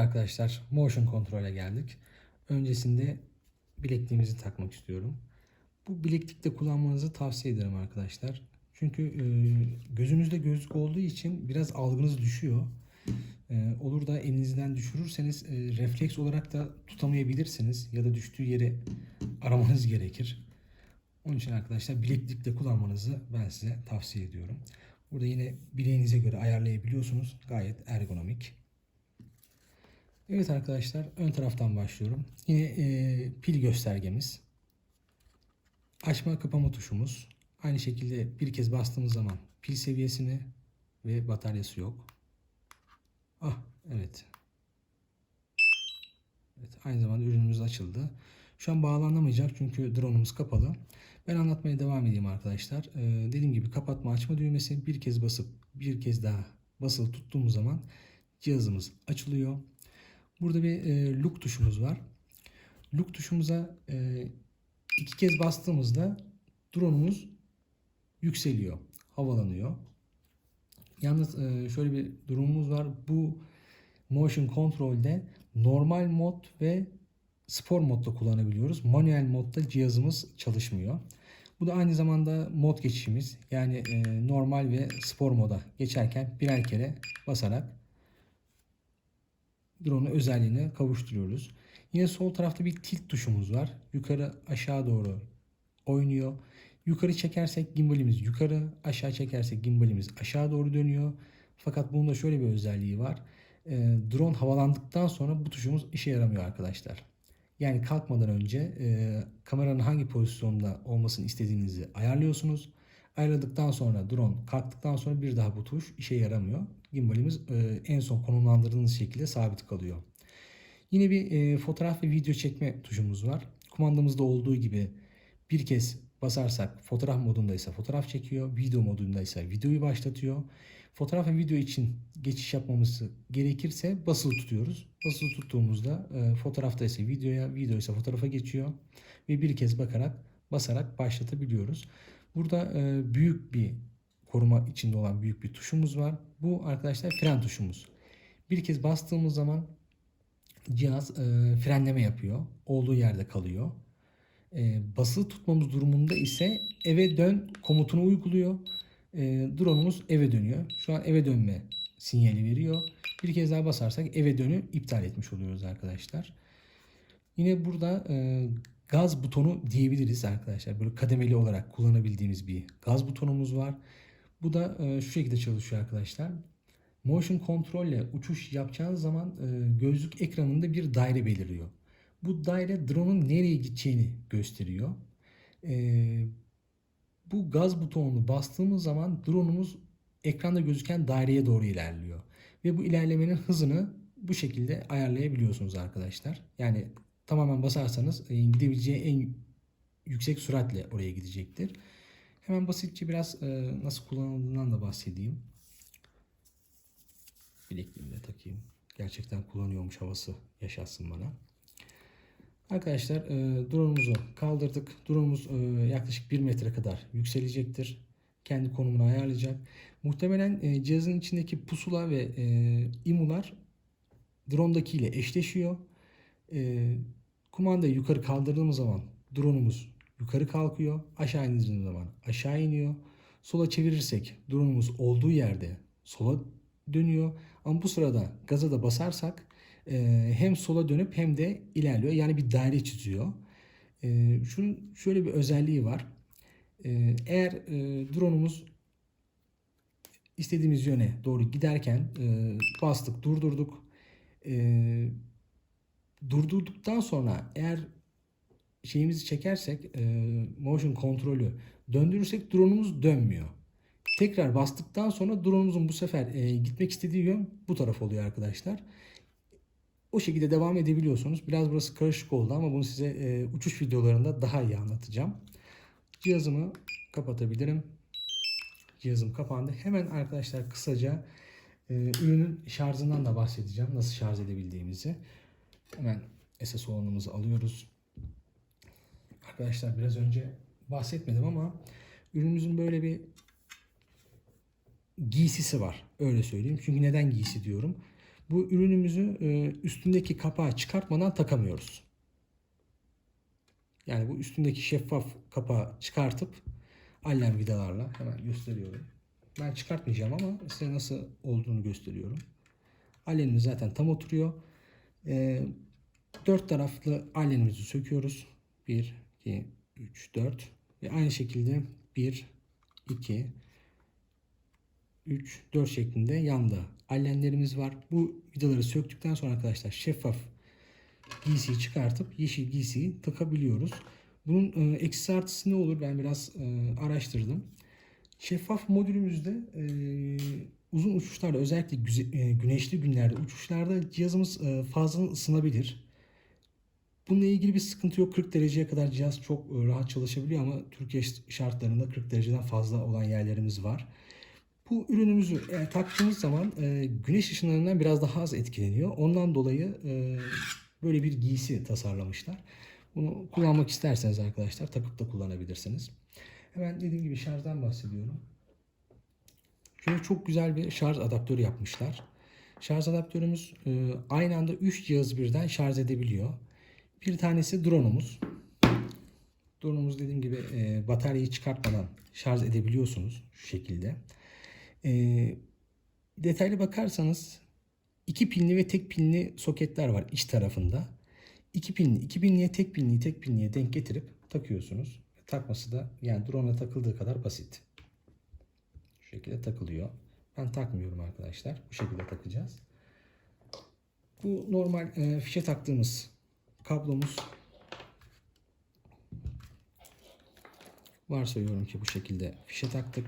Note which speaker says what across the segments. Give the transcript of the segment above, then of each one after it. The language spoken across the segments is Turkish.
Speaker 1: Arkadaşlar motion kontrole geldik. Öncesinde bilekliğimizi takmak istiyorum. Bu bileklikte kullanmanızı tavsiye ederim arkadaşlar. Çünkü e, gözünüzde gözlük olduğu için biraz algınız düşüyor. E, olur da elinizden düşürürseniz e, refleks olarak da tutamayabilirsiniz ya da düştüğü yeri aramanız gerekir. Onun için arkadaşlar bileklikte kullanmanızı ben size tavsiye ediyorum. Burada yine bileğinize göre ayarlayabiliyorsunuz. Gayet ergonomik. Evet arkadaşlar ön taraftan başlıyorum. Yine e, pil göstergemiz. Açma kapama tuşumuz. Aynı şekilde bir kez bastığımız zaman pil seviyesini ve bataryası yok. Ah evet. Evet aynı zamanda ürünümüz açıldı. Şu an bağlanamayacak çünkü drone'umuz kapalı. Ben anlatmaya devam edeyim arkadaşlar. Ee, dediğim gibi kapatma açma düğmesi bir kez basıp bir kez daha basılı tuttuğumuz zaman cihazımız açılıyor. Burada bir e, look tuşumuz var. Look tuşumuza e, iki kez bastığımızda drone'umuz yükseliyor, havalanıyor. Yalnız e, şöyle bir durumumuz var. Bu motion control'de normal mod ve spor modda kullanabiliyoruz. Manuel modda cihazımız çalışmıyor. Bu da aynı zamanda mod geçişimiz. Yani e, normal ve spor moda geçerken birer kere basarak drone'un özelliğine kavuşturuyoruz. Yine sol tarafta bir tilt tuşumuz var. Yukarı aşağı doğru oynuyor. Yukarı çekersek gimbalimiz yukarı, aşağı çekersek gimbalimiz aşağı doğru dönüyor. Fakat bunda şöyle bir özelliği var. E, drone havalandıktan sonra bu tuşumuz işe yaramıyor arkadaşlar. Yani kalkmadan önce e, kameranın hangi pozisyonda olmasını istediğinizi ayarlıyorsunuz. Ayarladıktan sonra drone kalktıktan sonra bir daha bu tuş işe yaramıyor. Gimbalimiz e, en son konumlandırdığınız şekilde sabit kalıyor. Yine bir e, fotoğraf ve video çekme tuşumuz var. Kumandamızda olduğu gibi bir kez basarsak fotoğraf modundaysa fotoğraf çekiyor, video modundaysa videoyu başlatıyor. Fotoğraf ve video için geçiş yapmamız gerekirse basılı tutuyoruz. Basılı tuttuğumuzda e, fotoğrafta ise videoya, video ise fotoğrafa geçiyor ve bir kez bakarak basarak başlatabiliyoruz. Burada e, büyük bir koruma içinde olan büyük bir tuşumuz var. Bu arkadaşlar fren tuşumuz. Bir kez bastığımız zaman cihaz e, frenleme yapıyor. Olduğu yerde kalıyor. E, basılı tutmamız durumunda ise eve dön komutunu uyguluyor. E, drone'umuz eve dönüyor. Şu an eve dönme sinyali veriyor. Bir kez daha basarsak eve dönü iptal etmiş oluyoruz arkadaşlar. Yine burada e, gaz butonu diyebiliriz arkadaşlar. Böyle kademeli olarak kullanabildiğimiz bir gaz butonumuz var. Bu da e, şu şekilde çalışıyor arkadaşlar. Motion Control ile uçuş yapacağınız zaman e, gözlük ekranında bir daire beliriyor. Bu daire drone'un nereye gideceğini gösteriyor. E, bu gaz butonunu bastığımız zaman drone'umuz ekranda gözüken daireye doğru ilerliyor. Ve bu ilerlemenin hızını bu şekilde ayarlayabiliyorsunuz arkadaşlar. Yani tamamen basarsanız e, gidebileceği en yüksek süratle oraya gidecektir. Hemen basitçe biraz e, nasıl kullanıldığından da bahsedeyim. Bilekliğimi de takayım. Gerçekten kullanıyormuş havası yaşatsın bana. Arkadaşlar e, drone'umuzu kaldırdık. Drone'umuz e, yaklaşık 1 metre kadar yükselecektir. Kendi konumunu ayarlayacak. Muhtemelen e, cihazın içindeki pusula ve e, imular drone'daki ile eşleşiyor. E, kumandayı yukarı kaldırdığımız zaman drone'umuz yukarı kalkıyor. Aşağı indirdiğimiz zaman aşağı iniyor. Sola çevirirsek drone'umuz olduğu yerde sola dönüyor. Ama bu sırada gaza da basarsak e, hem sola dönüp hem de ilerliyor. Yani bir daire çiziyor. E, şunun şöyle bir özelliği var. E, eğer e, drone'umuz istediğimiz yöne doğru giderken e, bastık, durdurduk. E, durdurduktan sonra eğer şeyimizi çekersek e, motion kontrolü döndürürsek drone'umuz dönmüyor. Tekrar bastıktan sonra drone'umuzun bu sefer e, gitmek istediği yön bu taraf oluyor arkadaşlar. O şekilde devam edebiliyorsunuz. Biraz burası karışık oldu ama bunu size e, uçuş videolarında daha iyi anlatacağım. Cihazımı kapatabilirim. Cihazım kapandı. Hemen arkadaşlar kısaca e, ürünün şarjından da bahsedeceğim. Nasıl şarj edebildiğimizi. Hemen SS olanımızı alıyoruz. Arkadaşlar biraz önce bahsetmedim ama ürünümüzün böyle bir giysisi var. Öyle söyleyeyim. Çünkü neden giysi diyorum? Bu ürünümüzü e, üstündeki kapağı çıkartmadan takamıyoruz. Yani bu üstündeki şeffaf kapağı çıkartıp allen vidalarla hemen gösteriyorum. Ben çıkartmayacağım ama size nasıl olduğunu gösteriyorum. Allenimiz zaten tam oturuyor. E, dört taraflı allenimizi söküyoruz. 1, 2, 3, 4 ve aynı şekilde 1, 2, 3, 4 şeklinde yanda allenlerimiz var. Bu vidaları söktükten sonra arkadaşlar şeffaf giysiyi çıkartıp yeşil giysiyi takabiliyoruz. Bunun e, eksi artısı ne olur? Ben biraz e, araştırdım. Şeffaf modülümüzde e, uzun uçuşlarda özellikle e, güneşli günlerde uçuşlarda cihazımız e, fazla ısınabilir. Bununla ilgili bir sıkıntı yok. 40 dereceye kadar cihaz çok e, rahat çalışabiliyor ama Türkiye şartlarında 40 dereceden fazla olan yerlerimiz var. Bu ürünümüzü taktığımız zaman güneş ışınlarından biraz daha az etkileniyor. Ondan dolayı böyle bir giysi tasarlamışlar. Bunu kullanmak isterseniz arkadaşlar takıp da kullanabilirsiniz. Hemen dediğim gibi şarjdan bahsediyorum. Şöyle çok güzel bir şarj adaptörü yapmışlar. Şarj adaptörümüz e, aynı anda 3 cihazı birden şarj edebiliyor. Bir tanesi drone'umuz. Drone'umuz dediğim gibi e, bataryayı çıkartmadan şarj edebiliyorsunuz şu şekilde. E, detaylı bakarsanız iki pinli ve tek pinli soketler var iç tarafında. İki pinli, iki pinliye tek pinliyi tek pinliye denk getirip takıyorsunuz. Takması da yani drone'a takıldığı kadar basit. Şekilde takılıyor. Ben takmıyorum arkadaşlar. Bu şekilde takacağız. Bu normal e, fişe taktığımız kablomuz. Varsayıyorum ki bu şekilde fişe taktık.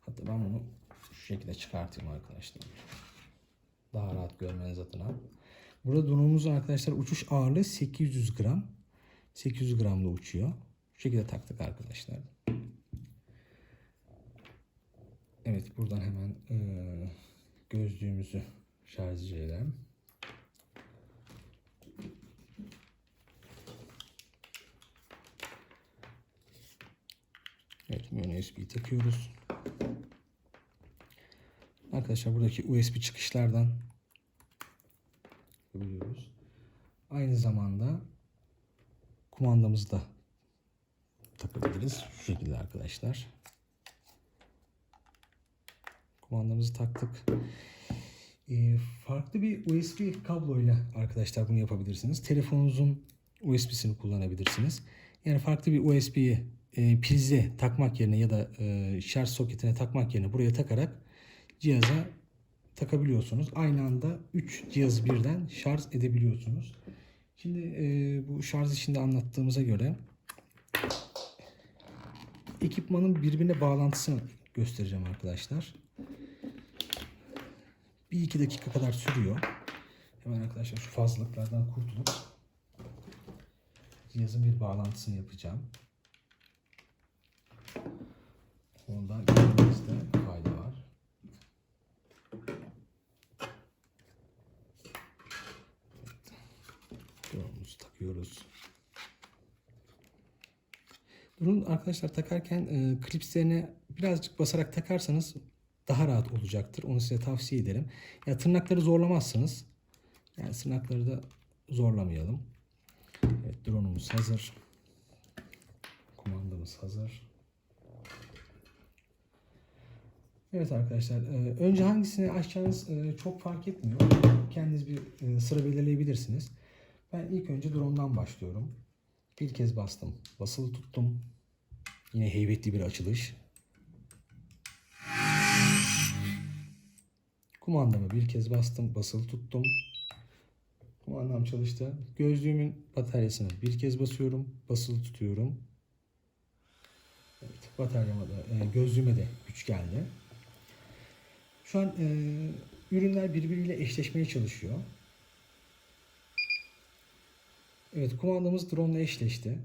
Speaker 1: Hatta ben bunu şu şekilde çıkartayım arkadaşlar. Daha rahat görmeniz adına. Burada drone'umuzun arkadaşlar uçuş ağırlığı 800 gram. 800 gramla uçuyor. Şu şekilde taktık arkadaşlar. Evet buradan hemen e, gözlüğümüzü şarj edelim. Evet mini USB'yi takıyoruz. Arkadaşlar buradaki USB çıkışlardan yapabiliyoruz. Aynı zamanda kumandamızı da takabiliriz. Şu şekilde arkadaşlar. Kumandamızı taktık. Ee, farklı bir USB kabloyla arkadaşlar bunu yapabilirsiniz. Telefonunuzun USB'sini kullanabilirsiniz. Yani farklı bir USB'yi e, prize takmak yerine ya da e, şarj soketine takmak yerine buraya takarak cihaza takabiliyorsunuz. Aynı anda 3 cihaz birden şarj edebiliyorsunuz. Şimdi e, bu şarj işinde anlattığımıza göre ekipmanın birbirine bağlantısını göstereceğim arkadaşlar. Bir iki dakika kadar sürüyor. Hemen arkadaşlar şu fazlalıklardan kurtulup cihazın bir bağlantısını yapacağım. Ondan görmemizde fayda var. Drone'umuzu takıyoruz. Drone arkadaşlar takarken e, klipslerine birazcık basarak takarsanız daha rahat olacaktır. Onu size tavsiye ederim. Ya tırnakları zorlamazsınız. Yani tırnakları da zorlamayalım. Evet drone'umuz hazır. Kumandamız hazır. Evet arkadaşlar. e, Önce hangisini açacağınız e, çok fark etmiyor. Kendiniz bir e, sıra belirleyebilirsiniz. Ben ilk önce drone'dan başlıyorum. Bir kez bastım. Basılı tuttum. Yine heybetli bir açılış. Kumandamı bir kez bastım. Basılı tuttum. Kumandam çalıştı. Gözlüğümün bataryasını bir kez basıyorum. Basılı tutuyorum. Evet, bataryama da, e, gözlüğüme de güç geldi. Şu an e, ürünler birbiriyle eşleşmeye çalışıyor. Evet kumandamız drone ile eşleşti.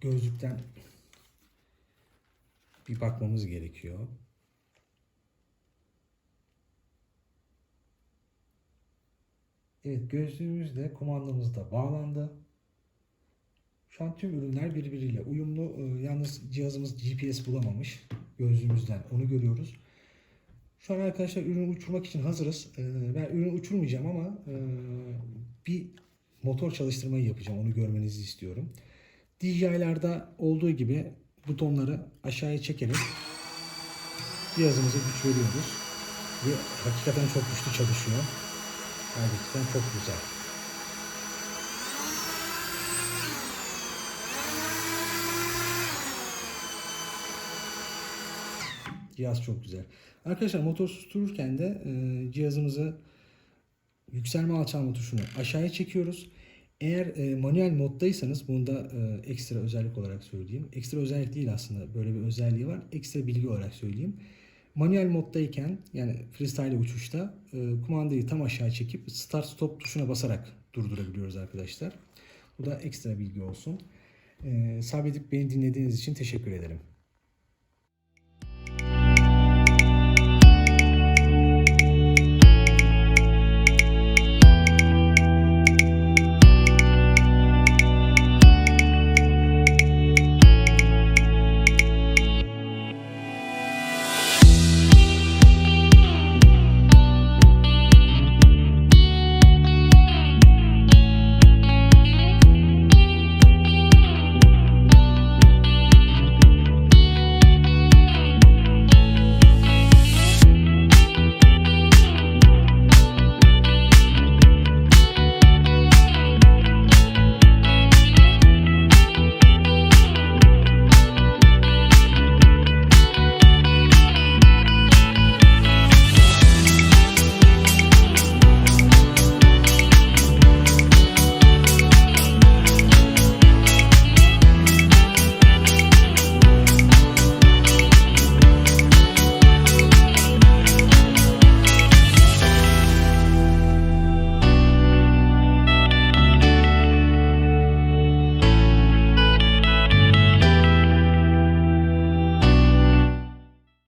Speaker 1: Gözlükten bir bakmamız gerekiyor. Evet gözlüğümüz de kumandamız da bağlandı. Şu an tüm ürünler birbiriyle uyumlu. Ee, Yalnız cihazımız GPS bulamamış. Gözlüğümüzden onu görüyoruz. Şu an arkadaşlar ürünü uçurmak için hazırız. Ee, Ben ürünü uçurmayacağım ama e, bir motor çalıştırmayı yapacağım. Onu görmenizi istiyorum. DJI'larda olduğu gibi butonları aşağıya çekerek cihazımıza güç veriyoruz. Ve hakikaten çok güçlü çalışıyor. Gerçekten çok güzel. Cihaz çok güzel. Arkadaşlar motor sustururken de e, cihazımızı yükselme alçalma tuşunu aşağıya çekiyoruz. Eğer e, manuel moddaysanız bunu da e, ekstra özellik olarak söyleyeyim. Ekstra özellik değil aslında böyle bir özelliği var. Ekstra bilgi olarak söyleyeyim. Manuel moddayken yani freestyle uçuşta e, kumandayı tam aşağı çekip start stop tuşuna basarak durdurabiliyoruz arkadaşlar. Bu da ekstra bilgi olsun. E, sabredip beni dinlediğiniz için teşekkür ederim.